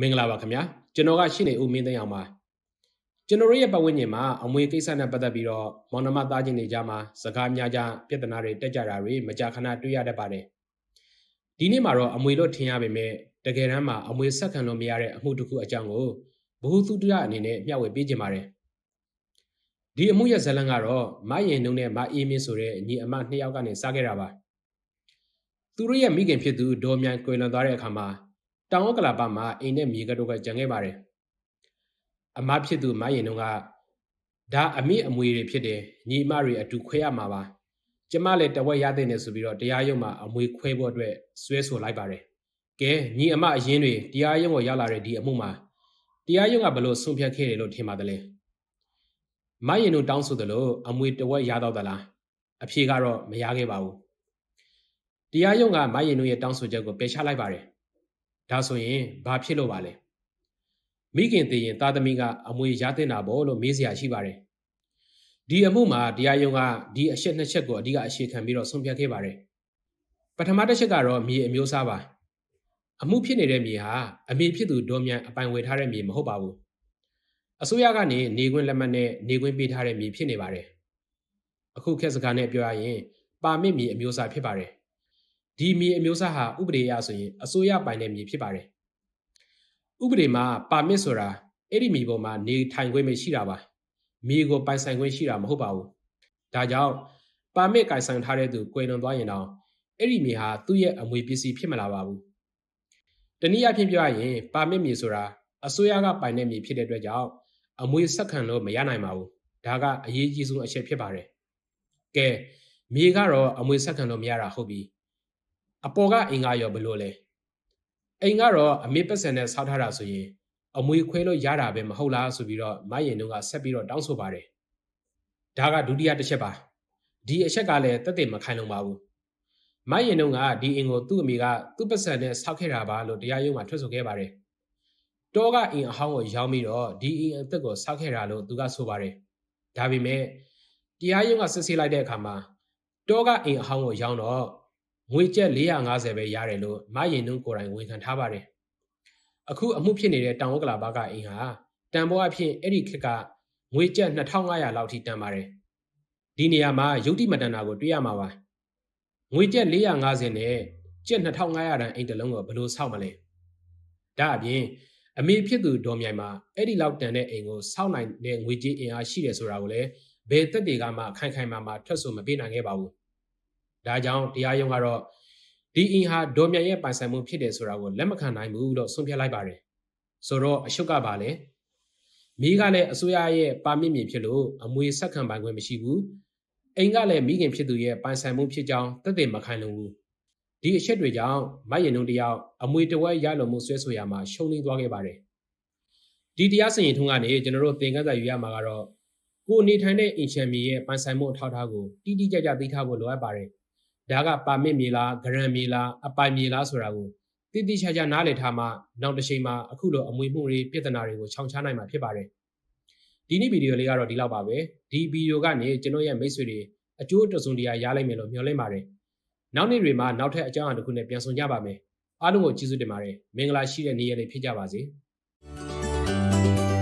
မင်္ဂလာပါခင်ဗျာကျွန်တော်ကရှင်းနေဦးမင်းသိန်းအောင်ပါကျွန်တော်ရဲ့ပတ်ဝန်းကျင်မှာအမွေကိစ္စနဲ့ပတ်သက်ပြီးတော့မောင်နှမသားချင်းတွေကြားမှာစကားများကြပြဿနာတွေတက်ကြတာတွေမကြာခဏတွေ့ရတတ်ပါတယ်ဒီနေ့မှာတော့အမွေလို့ထင်ရပေမဲ့တကယ်တမ်းမှာအမွေဆက်ခံလို့မရတဲ့အမှုတစ်ခုအကြောင်းကိုဘ ഹു သုတရအနေနဲ့မျှဝေပေးခြင်းပါတယ်ဒီအမှုရဲ့ဇာတ်လမ်းကတော့မယင်နှုံနဲ့မအေးမင်းဆိုတဲ့ညီအမနှစ်ယောက်ကနေစခဲ့တာပါသူတို့ရဲ့မိခင်ဖြစ်သူဒေါ်မြိုင်ကွယ်လွန်သွားတဲ့အခါမှာ တောင်ဩကလာပမှာအိမ်နဲ့မြေကတော့ကကြံခဲ့ပါတယ်အမဖြစ်သူမရင်တို့ကဒါအမိအမွေတွေဖြစ်တယ်ညီအမတွေအတူခွဲရမှာပါကျမလည်းတဝက်ရတဲ့နေဆိုပြီးတော့တရားရုံးမှာအမွေခွဲဖို့အတွက်ဆွဲဆိုလိုက်ပါတယ်ကဲညီအမအရင်တွေတရားရုံးကိုရောက်လာတဲ့ဒီအမှုမှာတရားရုံးကဘလို့ဆုံးဖြတ်ခဲ့တယ်လို့ထင်ပါတယ်လဲမရင်တို့တောင်းဆိုတယ်လို့အမွေတဝက်ရတော့သလားအဖြေကတော့မရခဲ့ပါဘူးတရားရုံးကမရင်တို့ရဲ့တောင်းဆိုချက်ကိုပယ်ချလိုက်ပါတယ် ဒါဆိုရင်ဘာဖြစ်လို့ပါလဲမိခင်တည်ရင်သားသမီးကအမွေရတဲ့နာဘောလို့မေးစရာရှိပါတယ်ဒီအမှုမှာတရားရုံးကဒီအချက်နှစ်ချက်ကိုအဓိကအရှေခံပြီးတော့ဆုံးဖြတ်ခဲ့ပါတယ်ပထမတစ်ချက်ကတော့မြေအမျိုးအစားပါအမှုဖြစ်နေတဲ့မြေဟာအမေဖြစ်သူဒေါ်မြန်အပိုင်ဝယ်ထားတဲ့မြေမဟုတ်ပါဘူးအစိုးရကနေနေခွင့်လက်မှတ်နဲ့နေခွင့်ပေးထားတဲ့မြေဖြစ်နေပါတယ်အခုခက်စကားနဲ့ပြောရရင်ပါမစ်မြေအမျိုးအစားဖြစ်ပါတယ် ဒီမြေအမျိုးအစားဟာဥပဒေအရဆိုရင်အစိုးရပိုင်တဲ့မြေဖြစ်ပါတယ်။ဥပဒေမှာပါမစ်ဆိုတာအဲ့ဒီမြေပေါ်မှာနေထိုင်ခွင့်မရှိတာပါ။မြေကိုပိုင်ဆိုင်ခွင့်ရှိတာမဟုတ်ပါဘူး။ဒါကြောင့်ပါမစ်ကင်ဆိုင်ထားတဲ့သူကွယ်လွန်သွားရင်တော့အဲ့ဒီမြေဟာသူ့ရဲ့အမွေပစ္စည်းဖြစ်မလာပါဘူး။တနည်းအားဖြင့်ပြောရရင်ပါမစ်မြေဆိုတာအစိုးရကပိုင်တဲ့မြေဖြစ်တဲ့အတွက်ကြောင့်အမွေဆက်ခံလို့မရနိုင်ပါဘူး။ဒါကအရေးကြီးဆုံးအချက်ဖြစ်ပါတယ်။ကဲမြေကတော့အမွေဆက်ခံလို့မရတာဟုတ်ပြီ။ အပေါ်ကအင်္ဂါရောဘလို့လဲအိမ်ကတော့အမေပတ်စံနဲ့ဆောက်ထားတာဆိုရင်အမွေခွဲလို့ရတာပဲမဟုတ်လားဆိုပြီးတော့မယင်တို့ကဆက်ပြီးတော့တောင်းဆိုပါတယ်ဒါကဒုတိယတစ်ချက်ပါဒီအချက်ကလည်းတက်တဲ့မခိုင်လုံပါဘူးမယင်တို့ကဒီအင်ကိုသူ့အမေကသူ့ပတ်စံနဲ့ဆောက်ခဲ့တာပါလို့တရားရုံးမှာထွက်ဆိုခဲ့ပါတယ်တောကအင်အဟောင်းကိုရောင်းပြီးတော့ဒီအင်အသက်ကိုဆောက်ခဲ့တာလို့သူကဆိုပါတယ်ဒါပေမဲ့တရားရုံးကစစ်ဆေးလိုက်တဲ့အခါမှာတောကအင်အဟောင်းကိုရောင်းတော့ ငွေကျပ်450ပဲရတယ်လို့မရင်နှုံးကိုယ်တိုင်ဝန်ခံထားပါတယ်အခုအမှုဖြစ်နေတဲ့တောင်ဝက်ကလာဘကအိမ်ဟာတန်ဖိုးအဖြစ်အဲ့ဒီခက်ကငွေကျပ်2500လောက်ထိတန်ပါတယ်ဒီနေရာမှာယုတ်တိမတန်တာကိုတွေ့ရမှာပါငွေကျပ်450နဲ့ကျပ်2500တန်အိမ်တစ်လုံးကိုဘယ်လိုဆောက်မလဲဒါအပြင်အမေဖြစ်သူဒေါ်မြိုင်မှာအဲ့ဒီလောက်တန်တဲ့အိမ်ကိုစောက်နိုင်တဲ့ငွေကြေးအင်အားရှိတယ်ဆိုတာကိုလည်းဘယ်သက်တွေကမှခိုင်ခိုင်မာမာထွက်ဆိုမပေးနိုင်ခဲ့ပါဘူး ဒါကြောင့်တရားရုံးကတော့ဒီအင်ဟာဒေါ်မြန်ရဲ့ပိုင်ဆိုင်မှုဖြစ်တယ်ဆိုတာကိုလက်မခံနိုင်ဘူးလို့ဆုံးဖြတ်လိုက်ပါတယ်ဆိုတော့အရှုပ်ကပါလေမိကလည်းအစိုးရရဲ့ပါမစ်မြေဖြစ်လို့အမွေဆက်ခံပိုင်ခွင့်မရှိဘူးအိမ်ကလည်းမိခင်ဖြစ်သူရဲ့ပိုင်ဆိုင်မှုဖြစ်ကြောင်းသက်သေမခိုင်လုံဘူးဒီအချက်တွေကြောင့်မယင်နှုံတယောက်အမွေတဝက်ရလုံမှုဆွဲဆိုရမှာရှုံးနေသွားခဲ့ပါတယ်ဒီတရားစင်ရင်ထုံးကနေကျွန်တော်တို့သင်ခန်းစာယူရမှာကတော့ကိုနေထိုင်တဲ့အင်ချန်မီရဲ့ပိုင်ဆိုင်မှုအထောက်အထားကိုတိတိကျကျသိထားဖို့လိုအပ်ပါတယ် ဒါကပါမစ်မြေလားဂရန်မြေလားအပိုင်မြေလားဆိုတာကိုတိတိကျကျနားလည်ထားမှနောက်တစ်ချိန်မှာအခုလိုအမွေမှုတွေပြဿနာတွေကိုခြောင်ချနိုင်မှာဖြစ်ပါတယ်ဒီနေ့ဗီဒီယိုလေးကတော့ဒီလောက်ပါပဲဒီဗီဒီယိုကနေကျွန်တော်ရဲ့မိတ်ဆွေတွေအကျိုးတစုံတရာရလိုက်မယ်လို့မျှော်လင့်ပါတယ်နောက်နေ့တွေမှာနောက်ထပ်အကြောင်းအရာတစ်ခုနဲ့ပြန်ဆောင်ကြပါမယ်အားလုံးကိုကျေးဇူးတင်ပါတယ်မင်္ဂလာရှိတဲ့နေ့ရက်လေးဖြစ်ကြပါစေ။